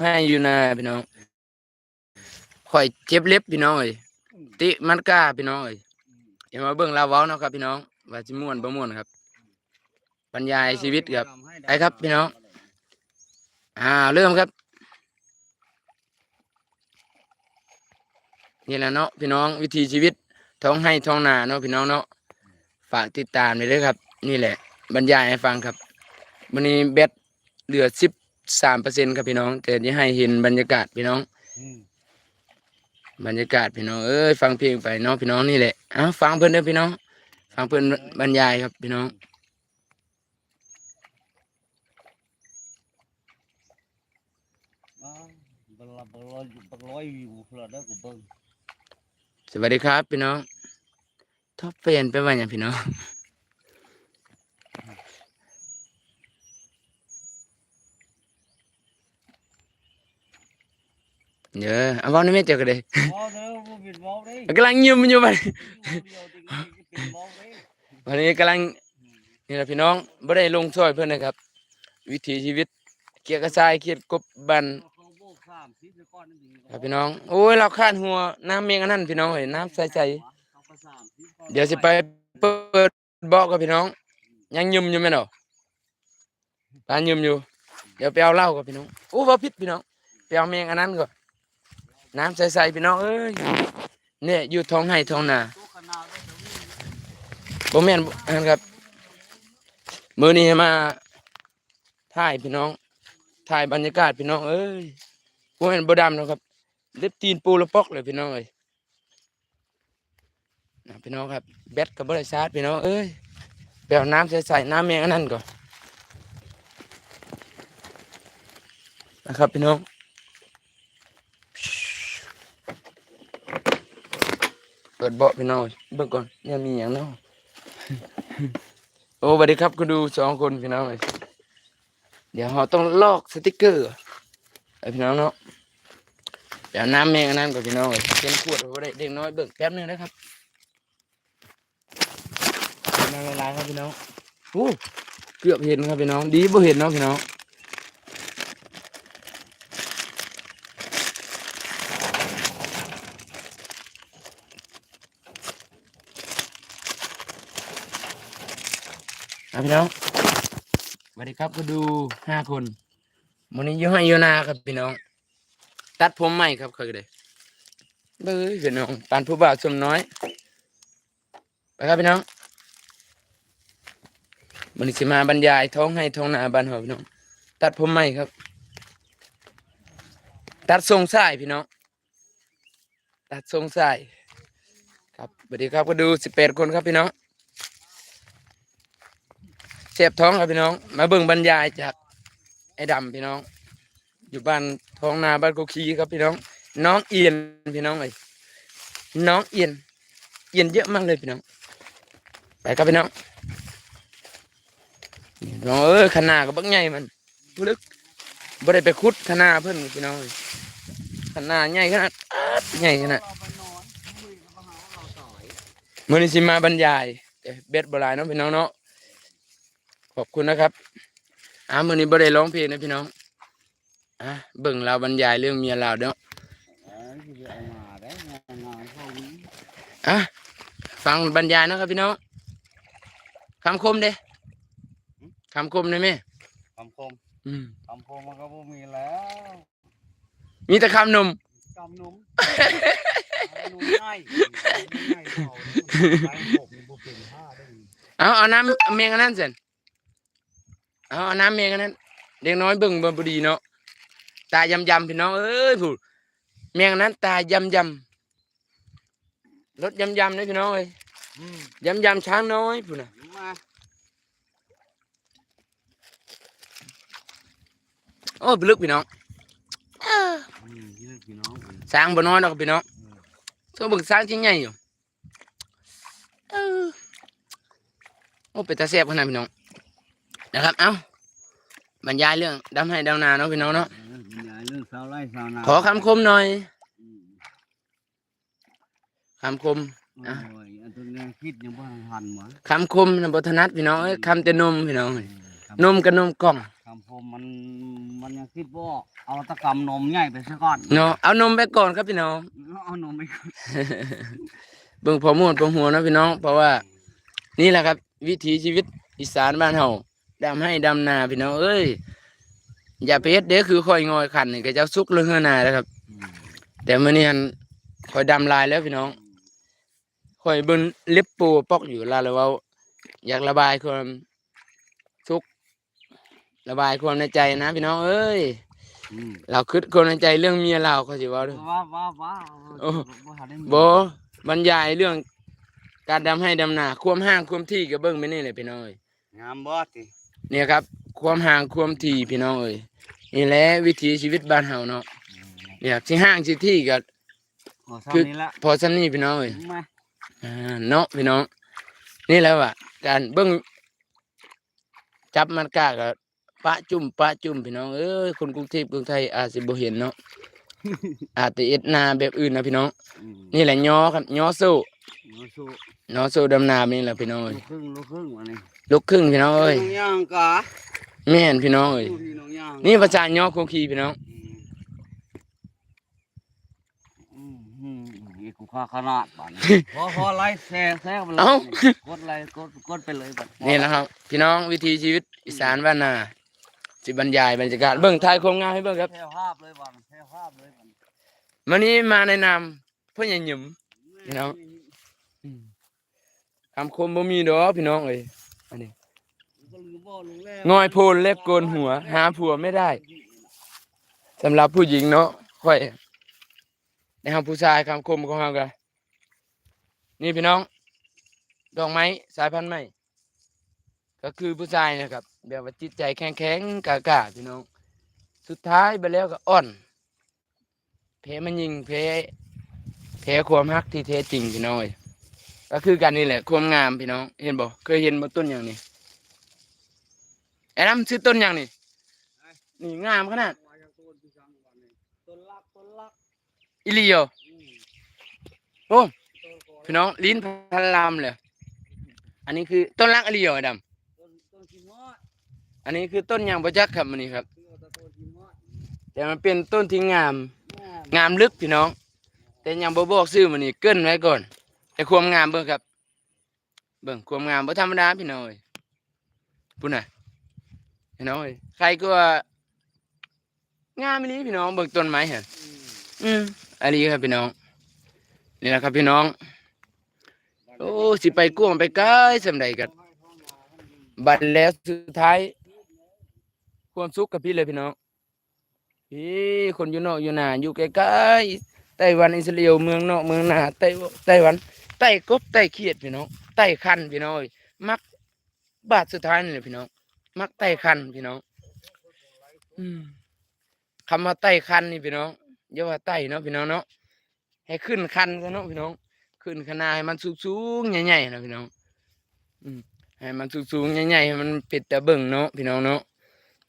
ให้อยู่นาพี่น้องข่อยเจ็บเล็บพี่น้องเอ้ยติมันกล้าพี่น้องเอ้ยอย่ามาเบิ่งลาวเว้าเนาะครับ พี่น้อง ว่าสิม่วนบ่ม่วนครับบรรยายชีวิตครับไปครับพี่น้อง อ่า เริ่มครับ นี่แหละเนาะพี่น้องวิถีชีวิตท้องให้ท้องนาเนาะพี่น้องเนาะฝากติดตามเลยเด้อครับ นี่แหละ บรรยายให้ฟังครับวันนี้แบตเหลือสิบ สามเปอร์เซ็นครับพี่น้อง แต่ที่ให้เห็นบรรยากาศพี่น้องอืมบรรยากาศพี่น้อง เอ้ยฟังเพลงไปเนาะพี่น้องนี่แหละอ้าวฟังเพื่อนเด้อพี่น้อง ฟังเพื่อนบรรยายครับพี่น้องอ้าวบลาบลอยบลอยอยู่พลอดแล้วกูเบิ่งสวัสดีครับพี่น้องท็อปเฟนไปว่าอย่างพี่น้อง เยอะเอาเว้านี่ไม่เจอกันเลยมอเด้อบ่เป็นมอเด้กำลังยิ้มอยู่ไปเดียวจริงๆเป็นมอเด้วันนี้กำลังนี่แหละพี่น้องไม่ได้ลงช่วยเพื่อนนะครับ วิถีชีวิตเกียร์กระชายเกียร์กบบันเขาโบกสามสิบก้อนนั่นเองครับพี่น้องโอ้ยเราคาดหัวน้ำเมียงอันนั้นพี่น้องเห็นน้ำใสเขาก็สามสิบก้อนๆเดี๋ยวสิไปเปิดเบอกกับพี่น้อง ยังยืมอยู่ไหมเนาะร้านยืมอยู่ เดี๋ยวไปเอาเหล้ากับพี่น้องโอ้บ่ผิดพี่น้องไปเอาเมียงอันนั้นก่อน น้ำใสๆพี่น้องเอ้ยเนี่ยอยู่ท้องไห้ท้องนาตัวขนาดได้เดี๋ยวนี้บ่แม่นนนั้นครับ มือนี้มาถ่ายพี่น้องถ่ายบรรยากาศพี่น้องเอ้ยบ่แม่นบ่ดำหรอกครับ เล็บตีนปูละปอกเลยพี่น้องเอ้ยนะพี่น้องครับแบตก็บ่ได้ชาร์พี่น้องเอ้ยไปเอาน้ำใส่ๆน้ำแมงนนั้นก่อนนะครับพี่น้อง เปิดเบาะพี่น้องเบิ่งก่อนยังมีอย่างเนาะโอ้สวัสดีครับคุณดูสองคนพี่น้องเอ้ยเดี๋ยวเราต้องลอกสติกเกอร์ไอพี่น้องเนาะเดี๋ยวน้ำแมงนนั้นก่อนพี่น้องเอ้ยเป็นขวดเอาไว้ได้เด็กน้อยเบิ่งแป๊บนึงนะครับน้ำละลายครับพี่น้องโอ้เกือบเห็นครับพี่น้อง ดีบ่เห็นเนาะพี่น้อง อะพี่น้องสวัสดีครับก็ดูห้าคนวันนี้ยูให้ยูนาครับพี่น้อง ตัดผมใหม่ครับเคยเลยเบ้ยพี่น้องปานผู้บ่าวสมน้อย ไปครับพี่น้องวันนี้สิมาบรรยายท้องให้ท้องนาบ้านเราพี่น้อง ตัดผมใหม่ครับ ตัดทรงสายพี่น้อง ตัดทรงสายครับสวัสดีครับก็ดูสิบแปดคนครับพี่น้อง สียบท้องครับพี่น้อง มาเบิ่งบรรยายจากไอ้ดำพี่น้อง อยู่บ้านท้องนาบ้านโกคีครับพี่น้อง น้องเอียนพี่น้องเอ้ยน้องเอียนเอียนเยอะมากเลยพี่น้องไปครับพี่น้องน้องเอ้ยขนาดก็บักใหญ่มันลึกบ่ได้ไปขุดขนาดเพิ่นพี่น้องขนาดใหญ่ขนาดใหญ่ขนาดเราไปนอนคุยกับเขาเราต่อยมื่อนี้สิมาบรรยายเบ็ดโบราณเนาะพี่น้องเนาะ อบคุณนะครับอ่ามื่อนี้บ่ได้ร้องเพลงนะพี่น้องอะเบิ่งเราบรรยายเรื่องเมียเราเนาะเอ้ยที่เอามาได้งานงานเขานี้อะฟังบรรยายนะครับพี่น้องคำคมเด้คำคมได้ไหมคำคมอืมคำคมมันก็บ่มีแล้ว มีแต่คำหนมกำนุ่มนุ่มง่ายง่ายเขาไปผมนี่บ่เป็นห้าได้เอาเอาน้ำเมียงอันนั้นเสร็จ เอาเอาน้ำเมียงอันนั้นเด็กน้อยเบิ่งบ่ดีเนาะตายำยำๆพี่น้องเอ้ยผู้เมียงอันนั้นตายำยำรถยำยำนะพี่น้องเอ้ยอืมยำยำช้างน้อยผู้น่ะมาโอ้ยลึกพี่น้องอืมนี่พี่น้องสร้างบ่น้อยดอกพี่น้องตัวเบิ่งสร้างที่ใหญ่อยู่เออโอ้เป็นตาแซ่บขนาดพี่น้อง นะครับ เอ้าบรรยายเรื่องดำให้ดำนาเนาะพี่น้องเนาะยายเรื่องสาวไร่สาวนาขอคำคมหน่อยคำคมโอ้ยอันตัวนี้คิดยังบ่ทันหมอคำคมนะบทนัดพี่น้องเอ้ยคำแต่นมพี่น้องเอ้ยนมกับนมกล่องคำผมมันมันยังคิดว่าเอาตะกำนมใหญ่ไปซะก่อนเนาะเอานมไปก่อนครับพี่น้องเอานมไปก่อนเบิ่งพอม่วนพอหัวเนาะพี่น้อง เพราะว่า นี่แหละครับ วิถีชีวิตอีสานบ้านเฮา ดำให้ดำนาพี่น้องเอ้ยอย่าไปเฮ็ดเด้อคือคอยงอยขันนี่ก็จะสุกเรื่องเฮือนาแล้วครับ แต่มื้อนี้หันคอยดำลายแล้วพี่น้องคอยเบิ่งเล็บปูปอกอยู่ลาแล้วเว้าอยากระบายความทุกข์ระบายความในใจนะพี่น้องเอ้ยอืมเราคิดความในใจเรื่องเมียเราเขาสิเว้าเด้อว้าว้าว้าโอ้บ่หาได้บบรรยายเรื่องการดำให้ดำนาความห่างความที่ก็เบิ่งไปนี่เลยพี่น้องเอ้ยงามบ่ติ เนี่ยครับ ความห่างความที่พี่น้องเอ้ยนี่แหละวิถีชีวิตบ้านเฮาเนาะเนี่ยสิห่างสิที่ก็โอ้ซ้ำคือนี้ละพอซ้ํนี้พี่น้องเอ้ยมาอ่าเนาะพี่น้อง นี่แหล้วอะการเบิ่งจับมันกาก็ปะจุ่มปะจุ่มพี่น้องเอ้ยคนกรุงเทพกรุงไทยอาจสิบ่เห็นเนาะ อาจจะเอ็ดนาแบบอื่นนะพี่น้อง อืมนี่แหละย้อครับย้อสู้มาสู้ย้อสู้ดำนานี่แหละพี่น้องเอ้ลูยกครึ่งลูกครึ่งวันนี้ ลูกครึ่งพี่น้องเอ้ยน้องย่างกะแม่นพี่น้องเอ้ยลูกพี่น้องย่างนี่ประจานย่อโคคีพี่น้องอืมอืมอืมนี่กูค่าขนาดบ้านนี้พอพอไล่แซ่แซ่ไปเลยเอ้ากดไล่กดกดไปเลยบัดนี่แหละครับ พี่น้องวิถีชีวิตอีสานบ้านนาสิบรรยายบรรยากาศเบิ่งทายความงามให้เบิ่งครับแพ้ภาพเลยบ้านแพ้ภาพเลยบ้านวันนี้มาในนามพ่อใหญ่หยิมพี่น้องคำคมบ่มีดอกพี่น้องเอ้ย อันนี้งอยโพนเล็บโกนหัว หาผัวไม่ได้สำหรับผู้หญิงเนาะค่อยในเฮาผู้ชายคำคมของเฮากันนี่พี่น้อง ดอกไม้สายพันธุ์ใหม่ก็คือผู้ชายนะครับแบบว่าจิตใจแข็งแข็งๆกากาพี่น้อง สุดท้ายไปแล้วก็อ่อนแพ้มันยิงแพ้แพ้ความฮักที่แท้จริงพี่น้องเอ้ย ก็คือกันนี่แหละความงามพี่น้อง เห็นบ่เคยเห็นบ่ต้นอย่างนี้ไอ้น้ำชื่อต้นอย่างนี้นี่งามขนาดต้นลักต้นลักอิลิโอโอ้พี่น้องลิ้นพันลามเลยอันนี้คือต้นรักอิลิโอดต้นต้นขี้มอดำอันนี้คือต้นยางประจักษ์ครับมันนี้ครับ แต่มันเป็นต้นที่งาม งามลึกพี่น้อง แต่ยังบ่บอกชื่อมันนี่เกินไว้ก่อน แต่ความงามเบิ่งครับ เบิ่งความงามบ่ธรรมดาพี่น้องเอ้ยปุ่นน่ะพี่น้องเอ้ยใครก็ว่างามอีหลีพี่น้องเบิ่งต้นไม้หั่นอืมอืมอันนี้ครับพี่น้อง นี่แหละครับพี่น้อง โอ้สิไปกวงไปไกลสำใดกันบัดแล้วสุดท้าย ความสุขกับพี่เลยพี่น้องพี่คนอยู่นอกอยู่หนาอยู่ใกล้ๆไต้หวันอิสราเอลเมืองนอกเมืองหนาไต้ไต้หวัน ไต้กบไต้เขียดพี่น้องไต้คันพี่น้องมักบาทสุดท้ายนี่แหละพี่น้องมักไต้คันพี่น้องอืมคำว่าไต้คันนี่พี่น้องอย่าว่าไต้เนาะพี่น้องเนาะให้ขึ้นคันซะเนาะพี่น้อง ขึ้นคณะให้มันสูงๆใหญ่ๆนะพี่น้อง อืมให้มันสูงๆใหญ่ๆให้มันเป็ดตะเบิ่งเนาะพี่น้องเนาะ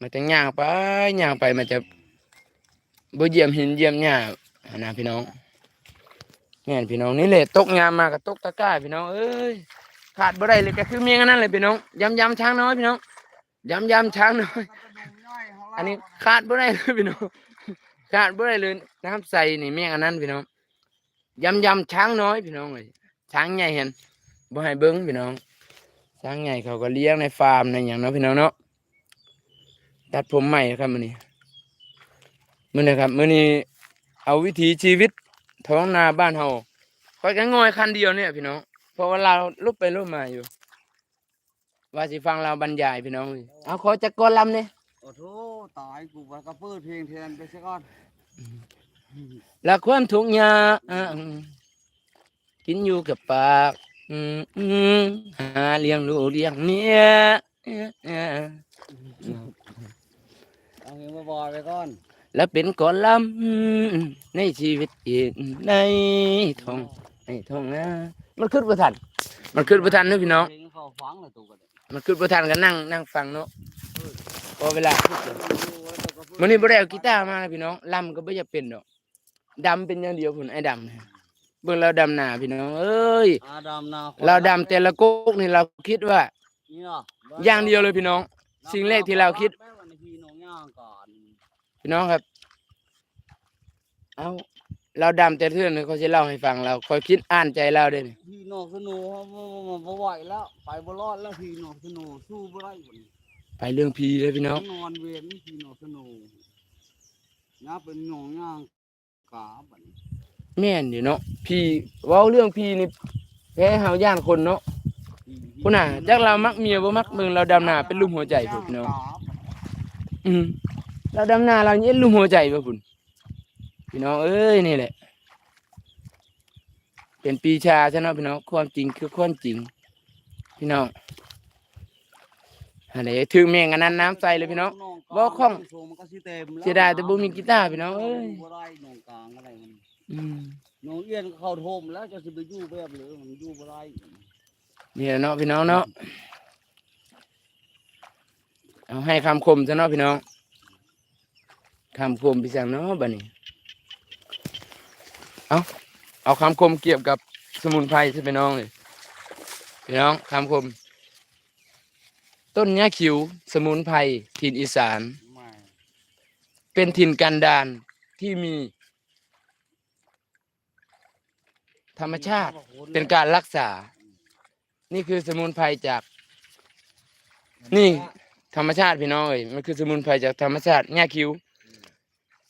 มันจะย่างไปย่างไปมันจะบ่เยี่ยมหินเยี่ยมหญ้านะพี่น้อง นี่พี่น้องนี่แหละตกงามมากับตกตะกร้าพี่น้องเอ้ยขาดบ่ได้เลยก็คือเมียงอันนั้นเลยพี่น้องยำยำช้างน้อยพี่น้องยำยำช้างน้อย อันนี้ขาดบ่ได้เลยพี่น้องขาดบ่ได้เลยน้ำใสนี่เมียงอันนั้นพี่น้องยำยำช้างน้อยพี่น้องเอ้ยช้างใหญ่เห็นบ่ให้เบิ่งพี่น้องช้างใหญ่เขาก็เลี้ยงในฟาร์มในอย่างเนาะพี่น้องเนาะตัดผมใหม่ครับมื้อนี้มื้อนี้ครับมื้อนี้เอาวิถีชีวิต ท้องนาบ้านเฮาค่อยกันงอยคันเดียวเนี่ยพี่น้องเพราะว่าเราลุกไปลุกมาอยู่ ว่าสิฟังเราบรรยายพี่น้อง เอ้ยเอาขอจักกอนลำเนี่ยโอ้โหตายกูไปกระปื้ดเพลงแทนไปซะก่อนและความทุกข์ยากกินอยู่กับปากอืมอืมหาเลี้ยงลูกเลี้ยงเมียเอ้อเอ้อเอาเพลงมาบอยไปก่อน และเป็นก่อนลำในชีวิตอีกในท้องในท้องนะมันขึ้นประทัน มันขึ้นประทันเนอะพี่น้องเพลงเขาฟังเลยตัวกันเลยมันขึ้นประทันกันนั่งนั่งฟังเนาะพอเวลามันนี่บ่ได้เอากีตาร์มานะพี่น้องลำก็ไม่จะเป็นดอกดำเป็นอย่างเดียวพุ่นไอ้ดำนะเบิ่งเราดำหนาพี่น้องเอ้ยอาดำนาเราดำแต่ละก๊กนี่เราคิดว่านี่เนาะอย่างเดียวเลยพี่น้อง สิ่งแรกที่เราคิดย่างก่อน พี่น้องครับ เอาเราดำแต่เทื่อนเขาจะเล่าให้ฟังเราคอยคิดอ่านใจเราเด้นี่พี่นอกสนุบ่ไหวแล้ว ไปบ่รอดแล้วพี่นอกสนุสู้บ่ได้บัดนี้ไปเรื่องพีเลยพี่น้องนอนเวรพี่นอกสนุย่าเป็นหนองย่างกาบัดนี้แม่นอยู่เนาะพี่เว้าเรื่องพี่นี่แพ้เฮาย่านคนเนาะพุ่นน่ะจักเรามักเมียบ่มักมึงเราดำนาเป็นลูกหัวใจพุ่นพี่น้องอืม เราดำนาเราเย็นลูกหัวใจบ่พุ่นพี่น้องเอ้ยนี่แหละ เป็นปีชาใช่เนาะพี่น้องความจริงคือความจริง พี่น้องอันนี้ถึงแม่งอันนั้นน้ำใสเลยพี่น้องบ่คล่องมันก็สิเต็มแล้วเสียดายแต่บ่มีกีตาร์พี่น้องเอ้ยบ่ได้หนองกลางอะไรมันอืมหนองเอี้ยนเข้าโทมแล้วจะสิไปอยู่แบบเหลือมันอยู่บ่ได้นี่แหละเนาะพี่น้องเนาะเอาให้คำคมซะเนาะพี่น้อง คำคมพี่สังเนาะบัดนี้ เอาเอาคำคมเกี่ยวกับสมุนไพรใช่พี่น้องเลยพี่น้องคำคม ต้นยาขิว สมุนไพรถิ่นอีสาน เป็นถิ่นกันดารที่มี ธรรมชาติเป็นการรักษา นี่คือสมุนไพรจาก นี่ ธรรมชาติพี่น้องเอ้ยมันคือสมุนไพรจากธรรมชาติแง่คิ้ว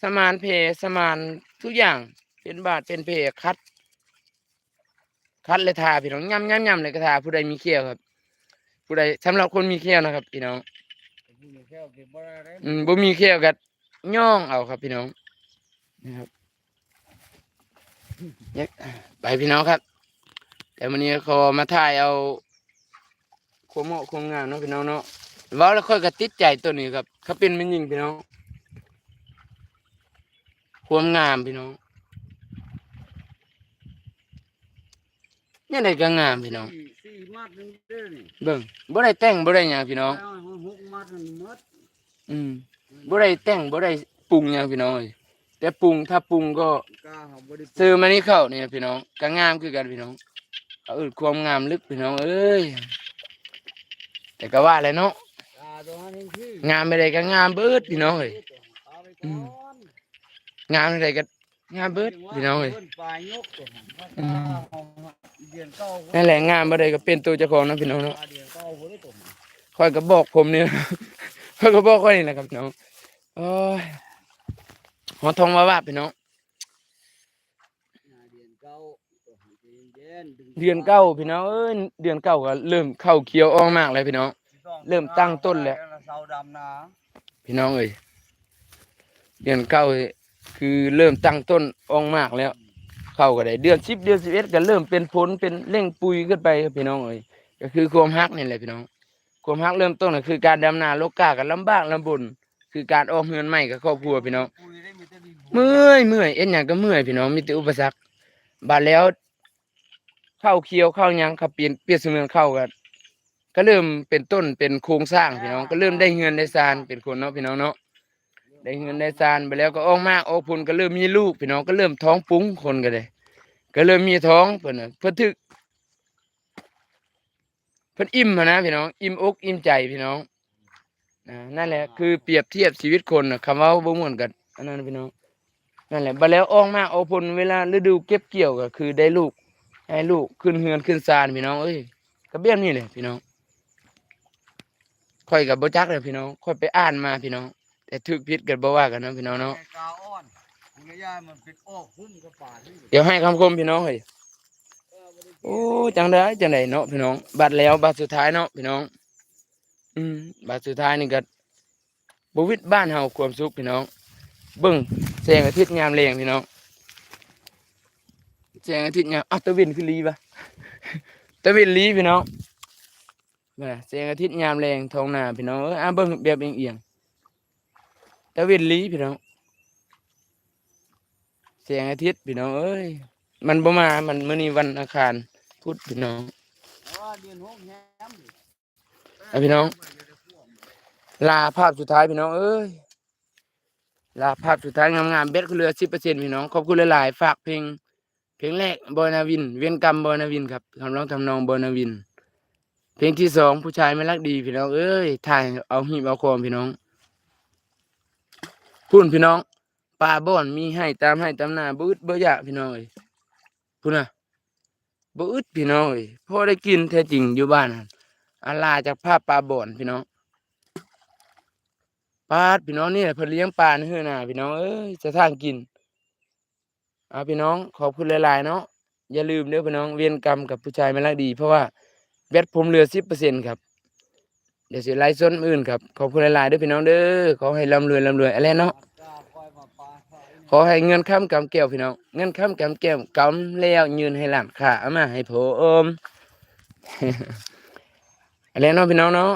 สมานเพสมานทุกอย่างเป็นบาทเป็นเพคัด คัดเลยทาพี่น้องย่ำย่ำย่ำเลยก็ทาผู้ใดมีเขี้ยวครับ ผู้ใดสำหรับคนมีเขี้ยวนะครับ พี่น้องผู้นี่แค่เก็บบ่ได้เด้อืมบ่มีเขี้ยวก็ย่องเอาครับ พี่น้องนะครับเนี่ยไปพี่น้องครับ แต่วันนี้เขามาถ่ายเอาโคมเหมาะโคมงามเนาะพี่น้องเนาะเว้าแล้วค่อยก็ติดใจตัวนี้ครับเขาเป็นมันยิงพี่น้อง ความงามพี่น้องเนี่ยได้ก็งามพี่น้องสี่สี่มัดหนึงเด้อนี่เบิ่งบ่ได้แต่งบ่ได้หยังพี่น้องเอาให้หกมัดหนึงหมดอืมบ่ได้แต่งบ่ได้ปรุงหยังพี่น้องเอ้ยแต่ปรุงถ้าปรุงก็กล้าเขาบ่ได้ซื้อมานี่เข้านี่พี่น้องก็งามคือกันพี่น้องเอาอื่นความงามลึกพี่น้องเอ้ยแต่ก็ว่าแหละเนาะกล้าตัวนั้นที่งามไม่ได้ก็งามเบิดพี่น้องเอ้ย งามอะไรก็งามเบิดพี่น้องเอ้ยพิ่ปลายยกตัวนั้นอืมเอาเดือนเก้านั่นแหละงามบ่ได้ก็เป็นตัวเจ้าของนะพี่น้องเนาะปลาเดือนเก้าบ่ได้ตัวนั้นค่อยก็บอกผมนี่ค่อยก็บอกค่อยนี่แหละครับพี่น้องโอ้ยหอทองว่าว่าพี่น้องอ่าเดือนเก้าตัวนั้นใจเย็นๆดึงเดือนเก้าพี่น้องเอ้ยเดือนเก้าก็เริ่มเข้าเขียวออกมากเลยพี่น้อง เริ่มตั้งต้นแล้วเสาดำนะพี่น้องเอ้ยเดือนเก้า คือเริ่มตั้งต้นออกมากแล้ว เข้าก็ได้เดือนสิบเดือนสิบเอ็ดก็เริ่มเป็นผลเป็นเร่งปุยขึ้นไปครับพี่น้องเอ้ยก็คือความฮักนี่แหละพี่น้อง ความฮักเริ่มต้นก็คือการดำนาโลกกากันลำบากลำบนคือการออกเงินใหม่กับครอบครัวพี่น้องเมื่อยเมื่อยเอ็นหยังก็เมื่อยพี่น้องมีแต่อุปสรรคบาดแล้วเข้าเคี้ยวเข้ายังขับเปลี่ยนเปลี่ยนเสมือนเข้ากันก็เริ่มเป็นต้นเป็นโครงสร้างพี่น้องก็เริ่มได้เงินได้ซานเป็นคนเนาะพี่น้องเนาะ ได้เงินได้ซานไปแล้วก็ออกมากออกผลก็เริ่มมีลูกพี่น้องก็เริ่มท้องปุ้งคนก็เลยก็เริ่มมีท้องเพิ่นน่ะเพิ่นถึกเพิ่นอิ่มหั้นนะพี่น้อง อิ่มอกอิ่มใจพี่น้องอ่านั่นแหละคือเปรียบเทียบชีวิตคนน่ะคำเว่าบ่ม่วนกันอันนั้นนะพี่น้องนั่นแหละบัดแล้วออกมาเอาผลเวลาฤดูเก็บเกี่ยวก็คือได้ลูกให้ลูกขึ้นเฮือนขึ้นศาลพี่น้องเอ้ยก็เบี้ยนี่เลยพี่น้องค่อยกับบ่จักเลยพี่น้องค่อยไปอ่านมาพี่น้อง แต่ถึกผิดกันบ่ว่ากันเนาะพี่น้องเนาะแต่กาอ้อนคุณยายมันเป็นออกหุ้มกับป่าที่เดี๋ยวให้คำคมพี่น้องเฮ้ยเออบ่ได้โอ้จังได้จังไดเนาะพี่น้องบัดแล้วบัดสุดท้ายเนาะพี่น้อง อืมบัดสุดท้ายนี่ก็บ่วิตบ้านเฮาความสุขพี่น้องเบิ่งแสงอาทิตย์ยามแลงพี่น้องแสงอาทิตย์ยามอ้าวตะเวนคือลีปะตะเวนลีพี่น้องมาแสงอาทิตย์ยามแรงท้องนาพี่น้องเอ้ยอะเบิ่งแบบเอียงๆ ตะเวนลีพี่น้องแสงอาทิตย์พี่น้องเอ้ยมันบ่มา มันมื้อนี้วันอังคารพุธพี่น้องอนหกแฮมอะพี่น้อง ลาภาพสุดท้ายพี่น้อง เอ้ยลาภาพสุดท้ายงามๆเบ็ดก็เหลือสิบเปอร์เซ็นต์พี่น้องขอบคุณหลายๆฝากเพลง เพลงแรกบอยนาวิน เวียนกรรมบอยนาวินครับคำร้องทำนองบอยนาวิน เพลงที่สองผู้ชายไม่รักดีพี่น้องเอ้ยถ่ายเอาหีบเอาคอมพี่น้อง พูนพี่น้องปลาบ่อนมีให้ตามให้ตามหน้าบ่อึดบ่อยากพี่น้องเอ้ยพูนน่ะบ่อึดพี่น้องเอ้ยพอได้กินแท้จริงอยู่บ้านอาลาจากภาพปลาบ่อนพี่น้องปลาพี่น้องนี่แหละเพิ่นเลี้ยงปลาในเฮือน่ะพี่น้องเอ้ยจะทางกินเอาพี่น้องขอบคุณหลาย ๆ เนาะอย่าลืมเด้อพี่น้องเวียนกรรมกับผู้ชายไม่รักดี เพราะว่าแบตผมเหลือ10%ครับ เดี๋ยวสิไล่ส้นอื่นครับขอบคุณหลายๆด้วยพี่น้องเด้อขอให้ร่ำรวยร่ำรวยอะไรเนาะขอให้เงินค้ำกำแก้วพี่น้องเงินค้ำกำแก้วกำแล้วยืนให้หลานขาเอามาให้โผอมอะไรเนาะพี่น้องเนาะ